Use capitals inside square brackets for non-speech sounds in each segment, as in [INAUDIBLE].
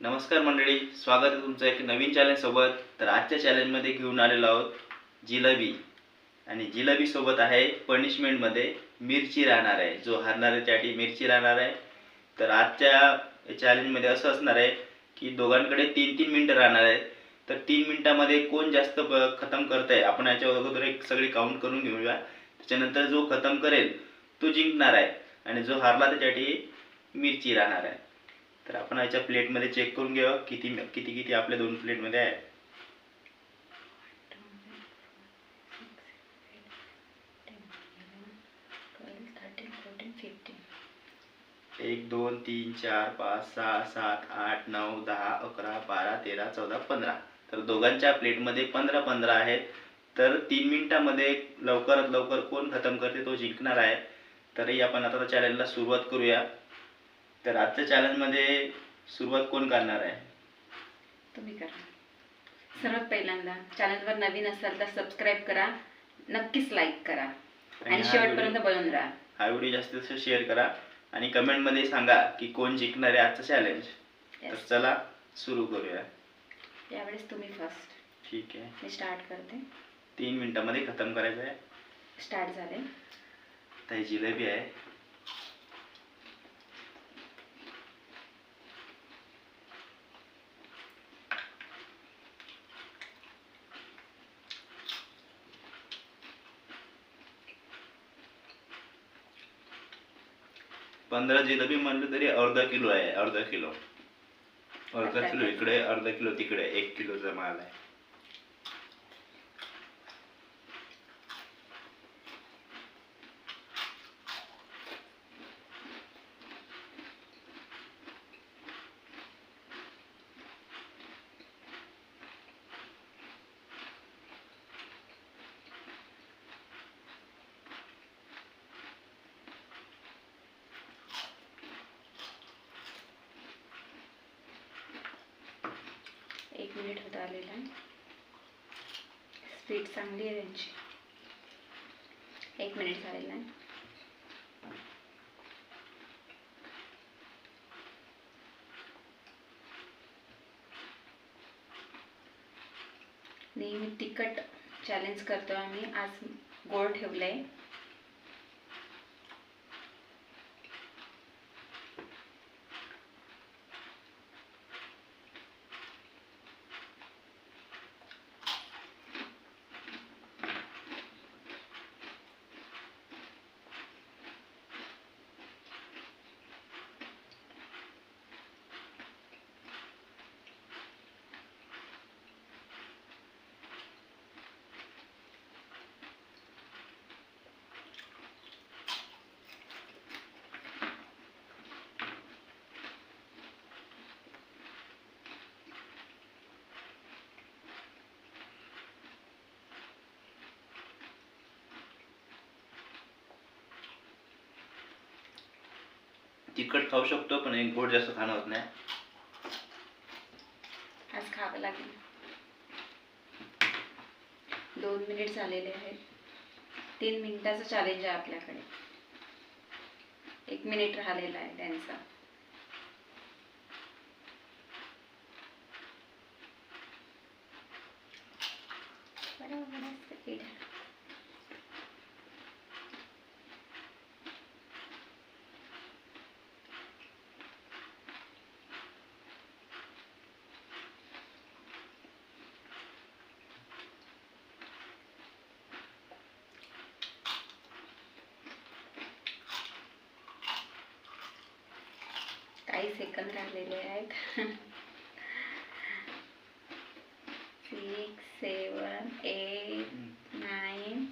नमस्कार मंडळी स्वागत आहे तुमचं एक नवीन चॅलेंज सोबत. तर आजच्या चॅलेंजमध्ये घेऊन आलेलो आहोत जिलबी. आणि जिलबीसोबत आहे पनिशमेंटमध्ये मिरची राहणार आहे. जो हारणार त्यासाठी मिरची राहणार आहे. तर आजच्या चॅलेंजमध्ये असं असणार आहे की दोघांकडे तीन तीन मिनटं राहणार आहे. तर तीन मिनटामध्ये कोण जास्त ब- खतम करत आहे आपण याच्या अगोदर एक सगळी काउंट करून घेऊया. त्याच्यानंतर जो खतम करेल तो जिंकणार आहे. आणि जो हारला त्याच्यासाठी मिरची राहणार आहे. तर आपण याच्या प्लेटमध्ये चेक करून घेऊया किती किती किती आपल्या दोन प्लेटमध्ये आहे. एक दोन तीन चार पाच सहा सात आठ नऊ दहा अकरा बारा तेरा चौदा पंधरा. तर दोघांच्या प्लेटमध्ये पंधरा पंधरा आहेत. तर तीन मिनिटामध्ये लवकरात लवकर कोण खतम करते तो जिंकणार आहे. तरी आपण आता चॅनलला सुरुवात करूया. तर आजच्या चॅलेंजमध्ये सुरुवात कोण करणार आहे? तुम्ही करा. सर्वात पहिल्यांदा चॅनलवर नवीन असाल तर सबस्क्राईब करा. नक्कीच लाईक करा. आणि हा शेवटपर्यंत बनवून राहा. हा व्हिडिओ जास्तीत जास्त शेअर करा आणि कमेंटमध्ये सांगा की कोण जिंकणार आहे आजचं चॅलेंज तर Yes. चला सुरू करूया. यावेळेस तुम्ही फर्स्ट ठीक आहे. मी स्टार्ट करते. तीन मिनिटामध्ये खतम करायचं आहे. स्टार्ट झाले. तर ही जिलेबी आहे. पंधरा जिलेबी म्हणलं तरी अर्धा किलो आहे अर्धा किलो अर्धा किलो. इकडे अर्धा किलो तिकडे एक किलोचा माल आहे एक मिनिट होत आलेला आहे स्पीड चांगली आहे त्यांची. एक मिनिट झालेला आहे. नेहमी तिखट चॅलेंज करतो आम्ही. आज गोड ठेवलं आहे तिखट खाऊ शकतो पण एक गोड जास्त खाणं होत नाही. आज खावं लागेल. दोन मिनिट झालेले आहेत. तीन मिनिटाचं चॅलेंज आहे आपल्याकडे. एक मिनिट राहिलेला आहे त्यांचा. काही सेकंद राहिलेले आहेत. सिक्स सेवन एट नाईन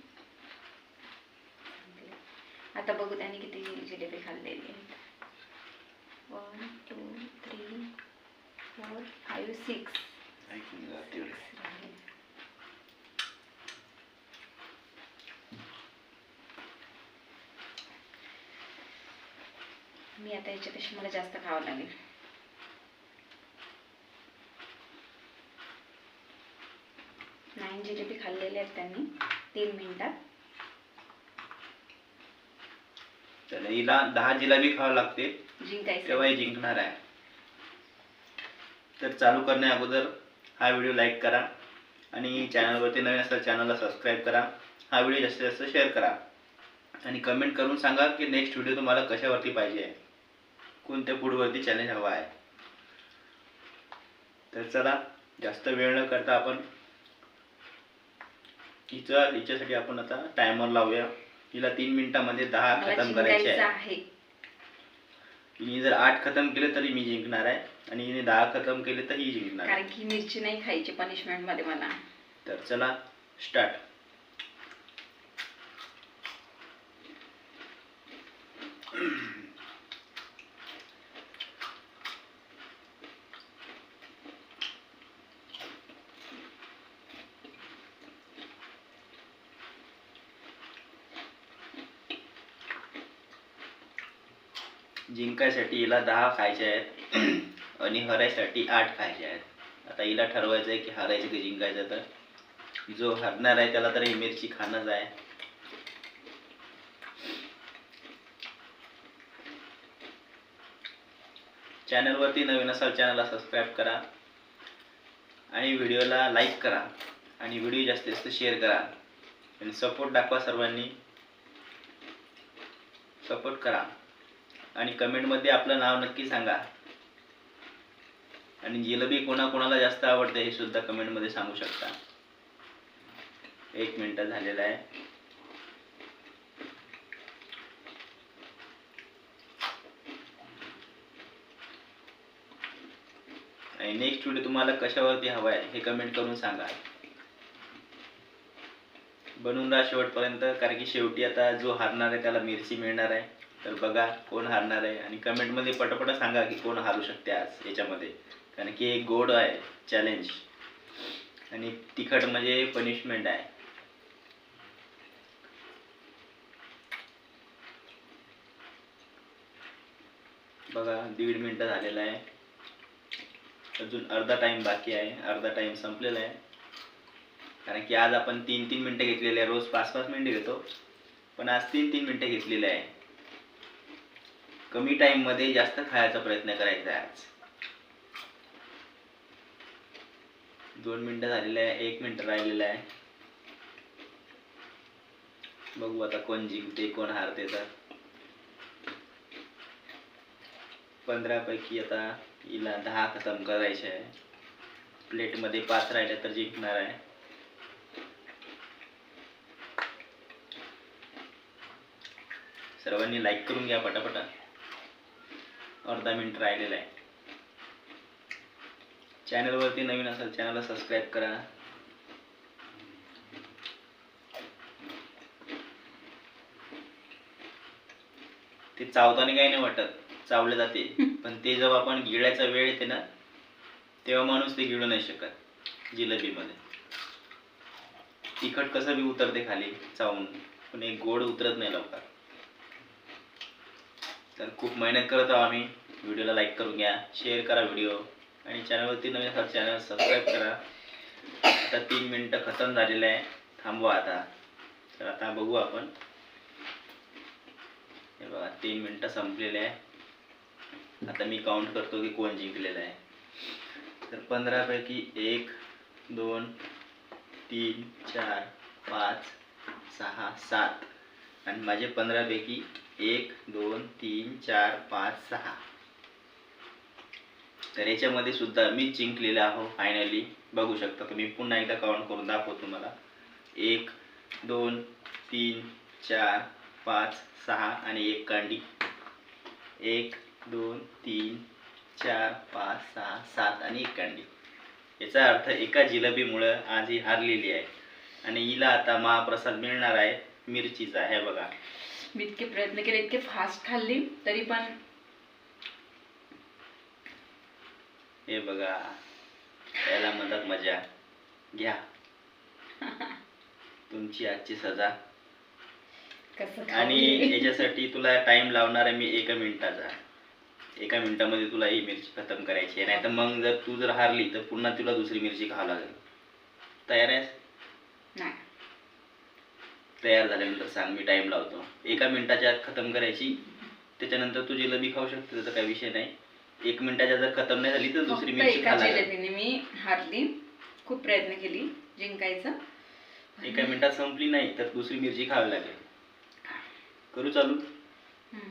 आता बघू त्याने किती जिलेबी खाल्लेली आहेत. One two three four five six मी आता याच्यापेक्षा मला जास्त खावं लागेल. नाईन जिलेबी खाल्लेले आहेत त्यांनी तीन मिनिटात. तर हिला दहा जिलेबी खावं लागते. जिंकायचं. तेव्हा ही जिंकणार आहे. तर चालू करण्या अगोदर हा व्हिडिओ लाईक करा आणि चॅनलवरती नवीन असेल चॅनलला सबस्क्राईब करा. हा व्हिडिओ जास्तीत जास्त शेअर करा. आणि कमेंट करून सांगा की नेक्स्ट व्हिडिओ तुम्हाला कशावरती पाहिजे आहे. कोणत्या फूडवरती चॅलेंज हवा आहे? तर चला जास्त वेळ न करता आपण हिचा हिच्यासाठी आपण आता टायमर लावूया. हिला तीन मिनिटामध्ये दहा खतम करायचे आहे. हिने जर आठ खतम केले तरी मी जिंकणार आहे. आणि हिने दहा खतम केले तर ही जिंकणार आहे. कारण की मिरची नाही खायची पनिशमेंटमध्ये मला. तर चला स्टार्ट जिंकायसाठी हिला दहा खायचे आहेत. [CLEARS THROAT] आणि हरायसाठी आठ खायचे आहेत. आता हिला ठरवायचं आहे की हरायचं की जिंकायचं तर. जो हरणार आहे त्याला तर ही मिरची खाणंच आहे. चॅनलवरती नवीन असाल चॅनलला सबस्क्राईब करा. आणि व्हिडिओला लाईक करा. आणि व्हिडिओ जास्तीत जास्त शेअर करा. आणि सपोर्ट दाखवा सर्वांनी. सपोर्ट करा. आणि कमेंटमध्ये आपलं नाव नक्की सांगा. आणि जिलेबी कोणाकोणाला जास्त आवडते हे सुद्धा कमेंटमध्ये सांगू शकता. एक मिनिट झालेला आहे. आणि नेक्स्ट व्हिडिओ तुम्हाला कशावरती हवा आहे हे कमेंट करून सांगा. बनून राहा शेवटपर्यंत कारण की शेवटी आता जो हारणार आहे त्याला मिरची मिळणार आहे. तर बघा कोण हारणार आहे आणि कमेंटमध्ये पटापट सांगा की कोण हारू शकते आज याच्यामध्ये. कारण की एक गोड आहे चॅलेंज आणि तिखट म्हणजे पनिशमेंट आहे. बघा दीड मिनटं झालेला आहे. अजून अर्धा टाइम बाकी आहे. अर्धा टाइम संपलेला आहे. कारण की आज आपण तीन तीन मिनटं घेतलेले आहे. रोज पाच पाच मिनटं घेतो. पण आज तीन तीन मिनटं घेतलेले आहे. कमी टाइममध्ये जास्त खायचा प्रयत्न करायचा आहे आज. दोन मिनटं झालेले आहे एक मिनिट राहिलेलं आहे. बघू आता कोण जिंकते कोण हारते तर. पंधरा पैकी आता हिला दहा खतम करायचे आहे. प्लेटमध्ये पाच राहिले तर जिंकणार आहे. सर्वांनी लाईक करून घ्या पटापटा. अर्धा मिनिट राहिलेला आहे. चॅनलवरती नवीन असेल चॅनलला सबस्क्राईब करा. ते चावताना काही नाही वाटत चावले जाते. [LAUGHS] पण ते जेव्हा आपण गिळायचा वेळ येते ना तेव्हा माणूस ते गिळू नाही शकत जिलेबीमध्ये. तिखट कसं बी उतरते खाली चावून. पण एक गोड उतरत नाही लवकर. तर खूप मेहनत करत आहोत आम्ही. व्हिडिओला लाईक करून घ्या शेअर करा व्हिडिओ आणि चॅनलवरती नवीन असा चॅनल सबस्क्राईब करा. आता तीन मिनटं खतम झालेलं आहे. थांबवा आता. तर आता बघू आपण. हे बघा तीन मिनटं संपलेले आहे. आता मी काउंट करतो की कोण जिंकलेलं आहे. तर पंधरापैकी एक दोन तीन चार पाच सहा सात. आणि माझे पंधरापैकी एक दोन तीन चार पाच सहा. तर याच्यामध्ये सुद्धा मी जिंकलेला आहो फायनली बघू शकता तुम्ही. पुन्हा एकदा काउंट करून दाखवतो तुम्हाला. एक दोन तीन चार पाच सहा आणि एक कांडी. एक दोन तीन चार पाच सहा सात आणि एक कांडी. याचा अर्थ एका जिलबीमुळं आज ही हारलेली आहे. आणि हिला आता महाप्रसाद मिळणार आहे मिरचीचा. हे बघा. मी इतके प्रयत्न केले इतके फास्ट खाल्ली तरी पण हे बघा याला म्हणतात मजा. घ्या. [LAUGHS] तुमची आजची सजा. कसं आणि. याच्यासाठी तुला टाइम लावणार आहे मी एका मिनिटाचा. एका मिनिटामध्ये तुला ही मिरची खतम करायची आहे. नाही तर मग जर तू जर हारली तर पुन्हा तुला दुसरी मिरची खावं लागेल. तयार आहेस? नाही. तयार झाल्यानंतर सांग मी टाइम लावतो. एका मिनिटाच्या आत खतम करायची. त्याच्यानंतर तू जिलेबी खाऊ शकते त्याचा काही विषय नाही. एक मिनिटाच्या जर खतम नाही झाली तर दुसरी मिरची एका खायला लागेल. जिलेबीने मी हारली खूप प्रयत्न केली जिंकायचं. एका मिनिटात संपली नाही तर दुसरी मिरची खावी लागेल. करू चालू? हम्म.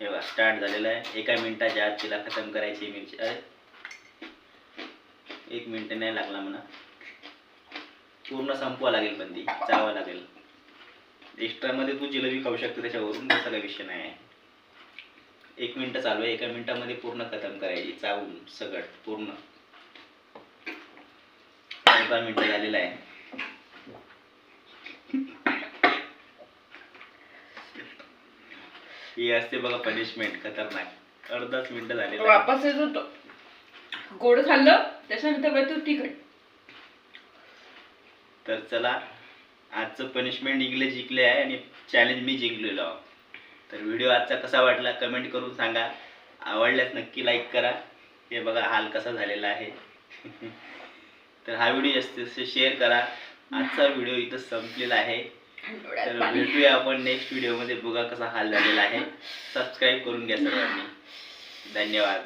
हे बघा स्टार्ट झालेला आहे. एका मिनिटाच्या आत तिला खतम करायची आहे मिरची. अरे एक मिनिट नाही लागला म्हणा. पूर्ण संपवा लागेल पण ती चावा लागेल. एक्स्ट्रा मध्ये तू जिलेबी खाऊ शकते त्याच्यावरून तसा काही विषय नाही आहे. एक मिनटं चालू आहे एका मिनिटामध्ये पूर्ण खतम करायची चावून सगळं पूर्ण. अर्धा मिनिट झालेला आहे. ही असते बघा पनिशमेंट खतरनाक. अर्धाच मिनिट झाले वापस येत होतो गोड खाल्लं त्याच्यानंतर तू तिखट. तर चला आजचं पनिशमेंट इगले जिंकले आहे आणि चॅलेंज मी जिंकलेलो आहो. तर व्हिडिओ आजचा कसा वाटला कमेंट करून सांगा. आवडल्यास नक्की लाईक करा. हे बघा हाल कसा झालेला आहे. [LAUGHS] तर हा व्हिडिओ जास्तीत जास्त शेअर करा. आजचा व्हिडिओ इथं संपलेला आहे. तर. भेटूया आपण नेक्स्ट व्हिडिओमध्ये बघा कसा हाल झालेला आहे. सबस्क्राईब करून घ्या सर्वांनी धन्यवाद.